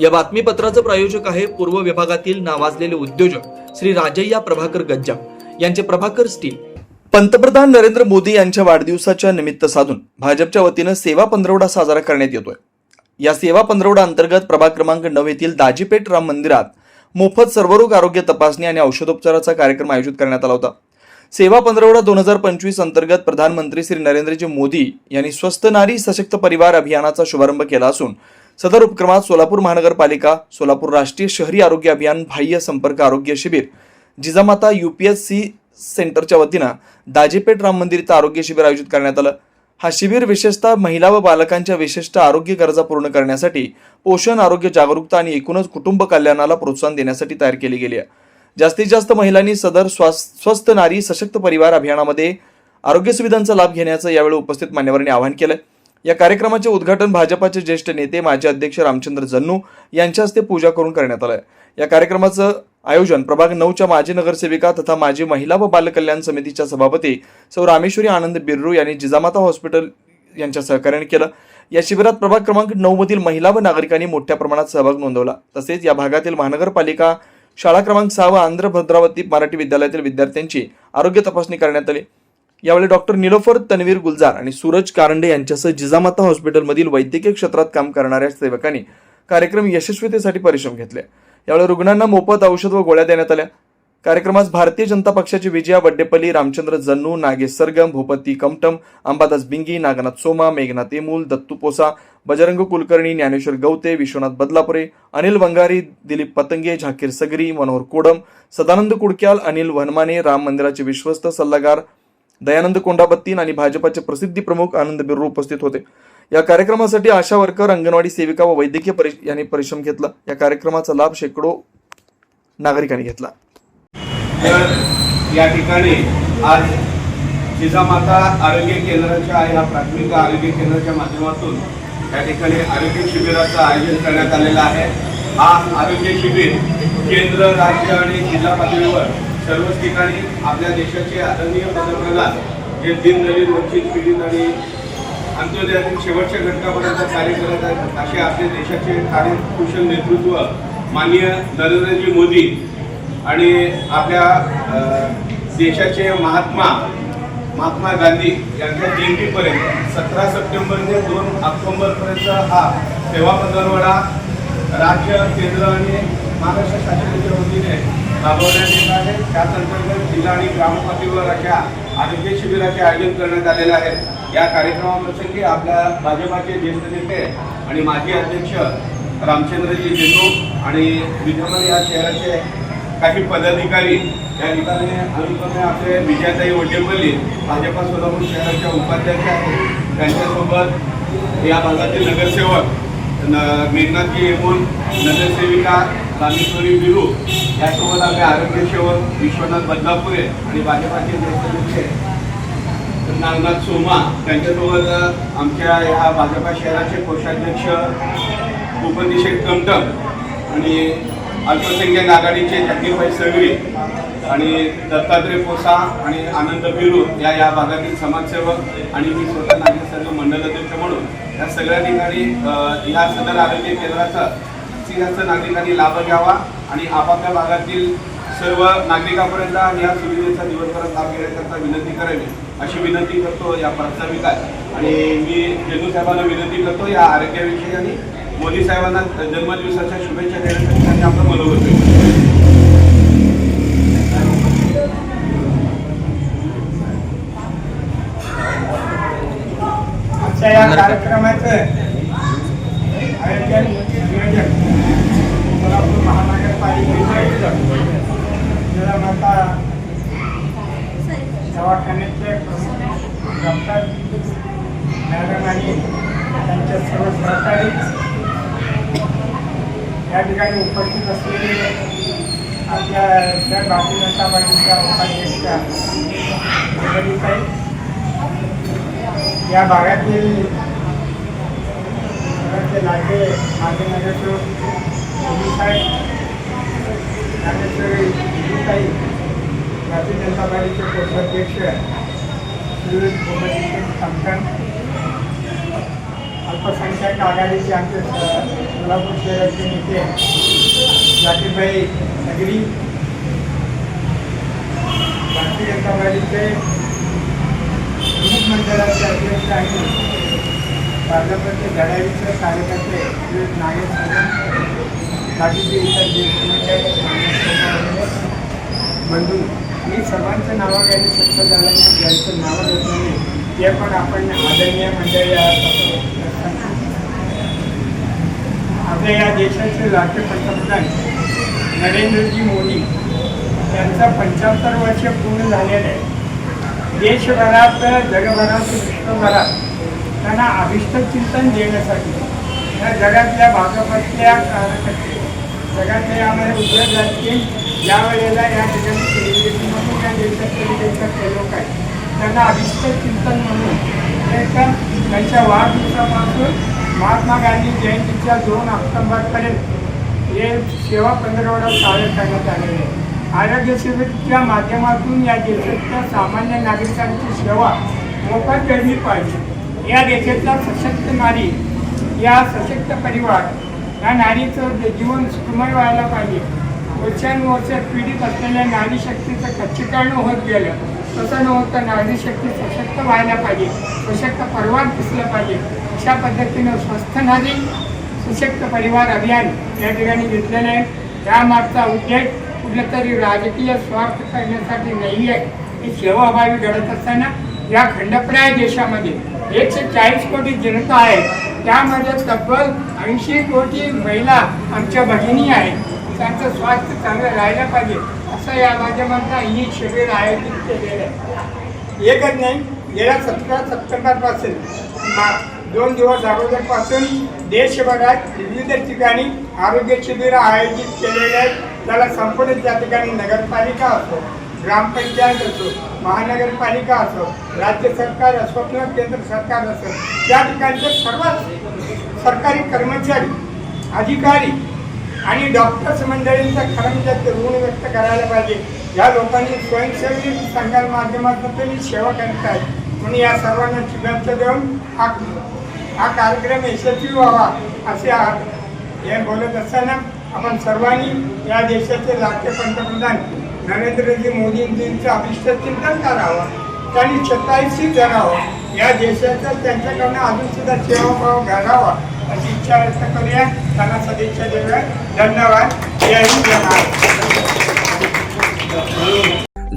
या बातमीपत्राचं प्रायोजक आहे पूर्व विभागातील नावाजलेले उद्योजक श्री राजय्या प्रभाकर गज्जाम यांचे प्रभाकर स्टील. पंतप्रधान नरेंद्र मोदी यांच्या वाढदिवसाच्या निमित्त साधून भाजपच्या वतीनं सेवा पंधरवडा साजरा करण्यात येतोय. या सेवा पंधरवडा अंतर्गत प्रभाग क्रमांक नऊ येथील दाजीपेठ राम मंदिरात मोफत सर्वरोग आरोग्य तपासणी आणि औषधोपचाराचा कार्यक्रम आयोजित करण्यात आला होता. सेवा पंधरवडा दोन हजार पंचवीस अंतर्गत प्रधानमंत्री श्री नरेंद्रजी मोदी यांनी स्वस्त नारी सशक्त परिवार अभियानाचा शुभारंभ केला असून सदर उपक्रमात सोलापूर महानगरपालिका सोलापूर राष्ट्रीय शहरी आरोग्य अभियान बाह्य संपर्क आरोग्य शिबिर जिजामाता युपीएससी सेंटरच्या वतीनं दाजीपेठ राम मंदिर इथं आरोग्य शिबिर आयोजित करण्यात आलं. हा शिबिर विशेषतः महिला व बालकांच्या विशिष्ट आरोग्य गरजा पूर्ण करण्यासाठी पोषण आरोग्य जागरूकता आणि एकूणच कुटुंब कल्याणाला प्रोत्साहन देण्यासाठी तयार केली गेली आहे. जास्तीत जास्त महिलांनी सदर स्वास स्वस्थ नारी सशक्त परिवार अभियानामध्ये आरोग्य सुविधांचा लाभ घेण्याचं यावेळी उपस्थित मान्यवरांनी आवाहन केलं. या कार्यक्रमाचे उद्घाटन भाजपाचे ज्येष्ठ नेते माजी अध्यक्ष रामचंद्र जन्नू यांच्या हस्ते पूजा करून करण्यात आलं या कार्यक्रमाचं आयोजन प्रभाग नऊच्या माजी नगरसेविका तथा माजी महिला व बालकल्याण समितीच्या सभापती सौ रामेश्वरी आनंद बिर्रू यांनी जिजामाता हॉस्पिटल यांच्या सहकार्याने केलं. या शिबिरात प्रभाग क्रमांक नऊ मधील महिला व नागरिकांनी मोठ्या प्रमाणात सहभाग नोंदवला. तसेच या भागातील महानगरपालिका शाळा क्रमांक सहा व आंध्र भद्रावती मराठी विद्यालयातील विद्यार्थ्यांची आरोग्य तपासणी करण्यात आली. यावेळी डॉक्टर निलोफर तन्वीर गुलजार आणि सूरज कारंडे यांच्यासह जिजामाता हॉस्पिटलमधील वैद्यकीय क्षेत्रात काम करणाऱ्या सेवकांनी कार्यक्रम यशस्वीतेसाठी परिश्रम घेतले. यावेळी रुग्णांना मोफत औषध व गोळ्या देण्यात आल्या. कार्यक्रमास भारतीय जनता पक्षाचे विजया वड्डेपल्ली रामचंद्र जन्नू नागेश सरगम भूपती कमटम अंबादास बिंगी नागनाथ सोमा मेघनाथ एमूल दत्तू पोसा बजरंग कुलकर्णी ज्ञानेश्वर गवते विश्वनाथ बदलापुरे अनिल वंगारी दिलीप पतंगे झाकीर सगरी मनोहर कोडम सदानंद कुडक्याल अनिल वनमाने राम मंदिराचे विश्वस्त सल्लागार दयानंद कोंडाबत्तीन आणि भाजपाचे प्रसिद्धी प्रमुख आनंद बिर्रू उपस्थित होते. या कार्यक्रमासाठी आशा वर्कर अंगणवाडी सेविका व वैद्यकीय परिश यांनी परिश्रम घेतला. या कार्यक्रमाचा लाभ शेकडो नागरिकांनी घेतला. तर या ठिकाणी आज जिजामाता आरोग्य केंद्राच्या या प्राथमिक आरोग्य केंद्राच्या माध्यमातून या ठिकाणी आरोग्य शिबिराचं आयोजन करण्यात आलेलं आहे. हा आरोग्य शिबिर केंद्र राज्य आणि जिल्हा पातळीवर सर्वच ठिकाणी आपल्या देशाचे आदरणीय पंतप्रधान जे नवीन वंचित पीडित आणि अंत्योदयातील शेवटच्या घटकापर्यंत कार्य करत आहेत असे आपल्या देशाचे कार्यकुशल नेतृत्व माननीय नरेंद्रजी मोदी आणि आपल्या देशाचे महात्मा महात्मा गांधी यांच्या जयंतीपर्यंत सतरा सप्टेंबर ते दोन ऑक्टोबरपर्यंत हा सेवा पंधरवडा राज्य केंद्र आणि महाराष्ट्र शासनाच्या वतीने राबवण्यात येत आहे. त्याच अंतर्गत जिल्हा आणि ग्रामपातळीवर अशा आरोग्य शिबिराचे आयोजन करण्यात आलेले आहे. या कार्यक्रमाप्रसंगी आपल्या भाजपाचे ज्येष्ठ नेते आणि माजी अध्यक्ष रामचंद्रजी जेनो आणि विधमन या शहराचे काही पदाधिकारी या ठिकाणी अनुक्रमे आपले विजयाताई वडेपल्ली भाजपा सोलापूर शहराच्या उपाध्यक्ष आहेत. त्यांच्यासोबत या भागातील नगरसेवक न मेघनाथजी येऊन नगरसेविका रामेश्वरी विरू यासोबत आपले आरोग्य सेवक विश्वनाथ बदलापुरे आणि भाजपाचे नेते नागनाथ सोमा त्यांच्यासोबत आमच्या ह्या भाजपा शहराचे कोषाध्यक्ष उपनिषेक कमटक कमटम आणि अल्पसंख्याक आघाडीचे जाकीरभाई सगरी आणि दत्तात्रय पोसा आणि आनंद बिरू या या भागातील समाजसेवक आणि मी स्वतः नागरिक सर्व मंडल अध्यक्ष म्हणून या सगळ्या ठिकाणी या सदर आरोग्य केंद्राचा जास्त नागरिकांनी लाभ घ्यावा आणि आपापल्या भागातील सर्व नागरिकांपर्यंत या सुविधेचा दिवसभरात लाभ घेण्याकरता विनंती करावी अशी विनंती करतो या प्रास्ताविकात आणि मी जेनू साहेबांना विनंती करतो या आरोग्याविषयी आणि मोदी साहेबांना जन्मदिवसाच्या शुभेच्छा देण्यासाठी आपलं मनोगत केलं. आजच्या या कार्यक्रमाचं आयोजन नियोजन सोलापूर महानगरपालिकेचे जिजामाता दवाखान्याचे डॉक्टर मॅडम आणि त्यांच्या सर्व सहकारी या ठिकाणी उपस्थित असलेले आपल्या त्या भारतीय जनता पार्टीच्या उपाध्यक्षा साहेब या भागातील नगरचे लाडके नगरसेवक साहेब नागेश्वरी ताई भारतीय जनता पार्टीचे कोषाध्यक्ष श्री गोपतीचे संकन अल्पसंख्याक आघाडीचे आमचे सोलापूर शहराचे नेते जाकीरभाई नगरी. भारतीय जनता पार्टीचे प्रमुख मंडळाचे अध्यक्ष आणि भाजपचे धडाडीचे कार्यकर्ते श्री नागेश बाकीचे इतर ज्येष्ठ बंधू मी सर्वांचं नावं घ्यायला शक्य झालं नाही ज्यांचं नावं घेत नाही ते पण आपण आदरणीय मंडळी या आपल्या या देशाचे लाडके पंतप्रधान नरेंद्रजी मोदी यांचा पंच्याहत्तर वर्ष पूर्ण झालेलं आहे देशभरात जगभरात विश्वभरात त्यांना अभिष्ट चिंतन देण्यासाठी या जगातल्या भाजपतल्या कार्यकर्ते जगातल्या यामध्ये उद्योग जातील या वेळेला या ठिकाणी सेलिब्रेशन म्हणून या लोक आहेत. त्यांना अभिष्ट चिंतन म्हणून एक त्यांच्या वाढदिवसापासून महात्मा गांधी जयंतीच्या दोन ऑक्टोबरपर्यंत हे सेवा पंधरवडा साजरे करण्यात आलेले आहे. आरोग्य सेवेच्या माध्यमातून या देशातल्या सामान्य नागरिकांची सेवा मोफत घडली पाहिजे. या देशातला सशक्त नारी या सशक्त परिवार या नारीचं जीवन सुखमय व्हायला पाहिजे. वर्षानुवर्ष पीडित असलेल्या नारीशक्तीचं खच्चीकरण होत गेलं. तसं न होतं सशक्त व्हायला पाहिजे सशक्त परिवार दिसलं पाहिजे. अशा पद्धतीनं स्वस्थ नारी सशक्त परिवार अभियान या ठिकाणी घेतलेलं आहे. त्यामागचा उद्देश कुठलं तरी राजकीय स्वार्थ करण्यासाठी नाही आहे ही सेवाभावी घडत असताना या खंडप्राय देशामध्ये एकशे चाळीस कोटी जनता आहे. त्यामध्ये तब्बल ऐंशी कोटी महिला आमच्या भगिनी आहेत. त्यांचं स्वास्थ्य चांगलं राहिलं पाहिजे असं या माध्यमांना ही शिबिर आयोजित केलेलं आहे. एकच नाही गेल्या सतरा सप्टेंबरपासून मा- दोन दिवस अगोदरपासून देशभरात विविध ठिकाणी आरोग्य शिबिरं आयोजित केलेले आहेत. त्याला संपूर्ण त्या ठिकाणी नगरपालिका असो ग्रामपंचायत असो महानगरपालिका असो राज्य सरकार असो किंवा केंद्र सरकार असो त्या ठिकाणचे सर्व सरकारी कर्मचारी अधिकारी आणि डॉक्टर्स मंडळींचा खरंच ऋण व्यक्त करायला पाहिजे. या लोकांनी स्वयंसेवी संघाच्या माध्यमातून त्यांनी सेवा करत आहेत म्हणून या सर्वांना शुभेच्छा देऊन हा हा कार्यक्रम यशस्वी व्हावा असे हे बोलत असताना आपण सर्वांनी या देशाचे लाडके पंतप्रधान नरेंद्रजी मोदींजींचं अभिष्ट चिंतन करावं. त्यांनी छत्ताईसशी जगावं. या देशाचा त्यांच्याकडनं अजून सुद्धा सेवाभाव घडावा अशी इच्छा व्यक्त करूया. त्यांना सदिच्छा देऊया. धन्यवाद. जय हिंद जय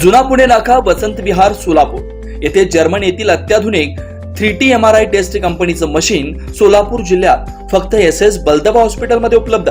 जुना पुणे नाका वसंत विहार सोलापूर. येथे जर्मन येथील अत्याधुनिक three T M R I test कंपनीचं मशीन सोलापूर जिल्ह्यात फक्त एस एस बलदबा हॉस्पिटलमध्ये उपलब्ध.